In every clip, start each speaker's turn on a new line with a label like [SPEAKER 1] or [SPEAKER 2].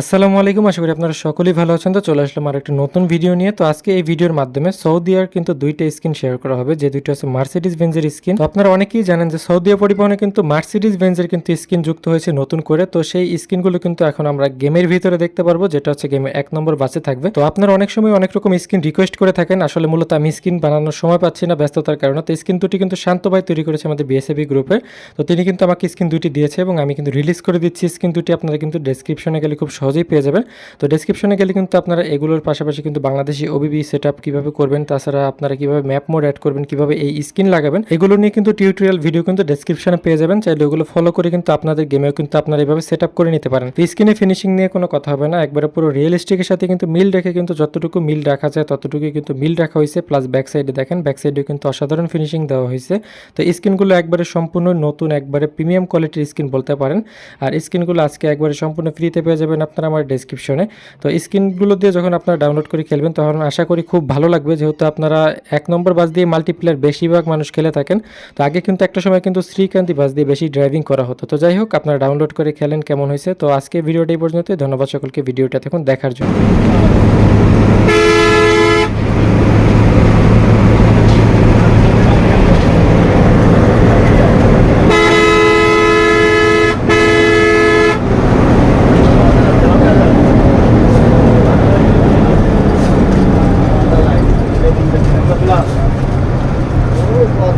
[SPEAKER 1] আসসালামু আলাইকুম, আশা করি আপনারা সকলেই ভালো আছেন। তো চলে আসলাম আর একটা নতুন ভিডিও নিয়ে। তো আজকে এই ভিডিওর মাধ্যমে সৌদি আর কিন্তু দুইটা স্কিন শেয়ার করা হবে। যে দুইটা হচ্ছে মার্সিডিস বেঞ্জের স্কিন তো আপনারা অনেকেই জানেন যে সৌদি পরিবহনে কিন্তু মার্সিডিস বেঞ্জের কিন্তু স্কিন যুক্ত হয়েছে নতুন করে। তো সেই স্কিনগুলো কিন্তু এখন আমরা গেমের ভিতরে দেখতে পারব, যেটা হচ্ছে গেমে এক নম্বর বাসে থাকবে। তো আপনারা অনেক সময় অনেক রকম স্কিন রিকোয়েস্ট করে থাকেন। আসলে মূলত আমি স্কিন বানানোর সময় পাচ্ছি না ব্যস্ততার কারণে। তো স্কিন দুটি কিন্তু শান্ত ভাই তৈরি করেছে আমাদের বিএসএবি গ্রুপে তো তিনি কিন্তু আমাকে স্কিন দুটি দিয়েছে এবং আমি কিন্তু রিলিজ করে দিচ্ছি। স্কিন দুটি আপনারা কিন্তু ডেসক্রিপশনে গেলে খুব সহজেই পেয়ে যাবেন। তো ডেসক্রিপশনে গেলে কিন্তু আপনারা এগুলোর পাশাপাশি কিন্তু বাংলাদেশি ওবিবি সেট আপ কীভাবে করবেন, তাছাড়া আপনারা কীভাবে ম্যাপ মোড অ্যাড করবেন, কীভাবে এই স্কিন লাগাবেন, এগুলো নিয়ে কিন্তু টিউটোরিয়াল ভিডিও কিন্তু ডেসক্রিপশনে পেয়ে যাবেন। চাইলে ওগুলো ফলো করে কিন্তু আপনাদের গেমেও কিন্তু আপনারা এভাবে সেট আপ করে নিতে পারেন। তো স্কিনে ফিনিশিং নিয়ে কোনো কথা হবে না, একবারে পুরো রিয়েলিস্টিকের সাথে কিন্তু মিল রেখে কিন্তু যতটুকু মিল রাখা যায় ততটুকুই কিন্তু মিল রাখা হয়েছে। প্লাস ব্যাক সাইডে দেখেন ব্যাক সাইডেও কিন্তু অসাধারণ ফিনিশিং দেওয়া হয়েছে। তো স্কিনগুলো একবারে সম্পূর্ণ নতুন, একবারে প্রিমিয়াম কোয়ালিটির স্কিন বলতে পারেন। আর স্কিনগুলো আজকে একবারে সম্পূর্ণ ফ্রিতে পেয়ে যাবেন আপনারা আমার ডেসক্রিপশনে তো স্ক্রিনগুলো দিয়ে যখন আপনারা ডাউনলোড করে খেলবেন, তখন আশা করি খুব ভালো লাগবে। যেহেতু আপনারা এক নম্বর বাস দিয়ে মাল্টিপ্লেয়ার বেশিরভাগ মানুষ খেলে থাকেন, তো আগে কিন্তু একটা সময় কিন্তু শ্রীকান্তি বাস দিয়ে বেশি ড্রাইভিং করা হতো। তো যাই হোক, আপনারা ডাউনলোড করে খেলেন কেমন হয়েছে। তো আজকে ভিডিওটা এই পর্যন্তই। ধন্যবাদ সকলকে ভিডিওটা দেখুন দেখার জন্য।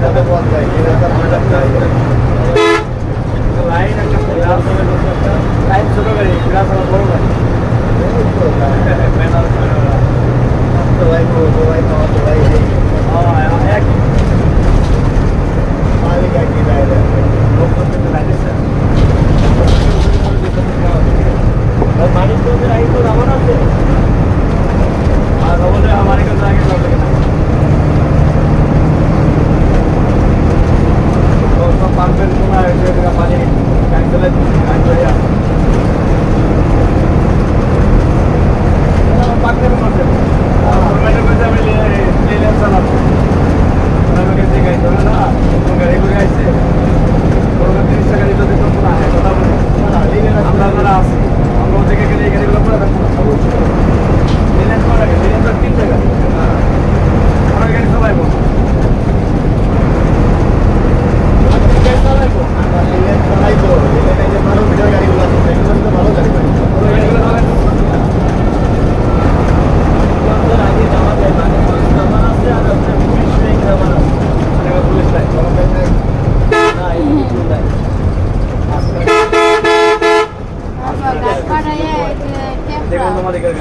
[SPEAKER 2] Thank you. ఇక్కడ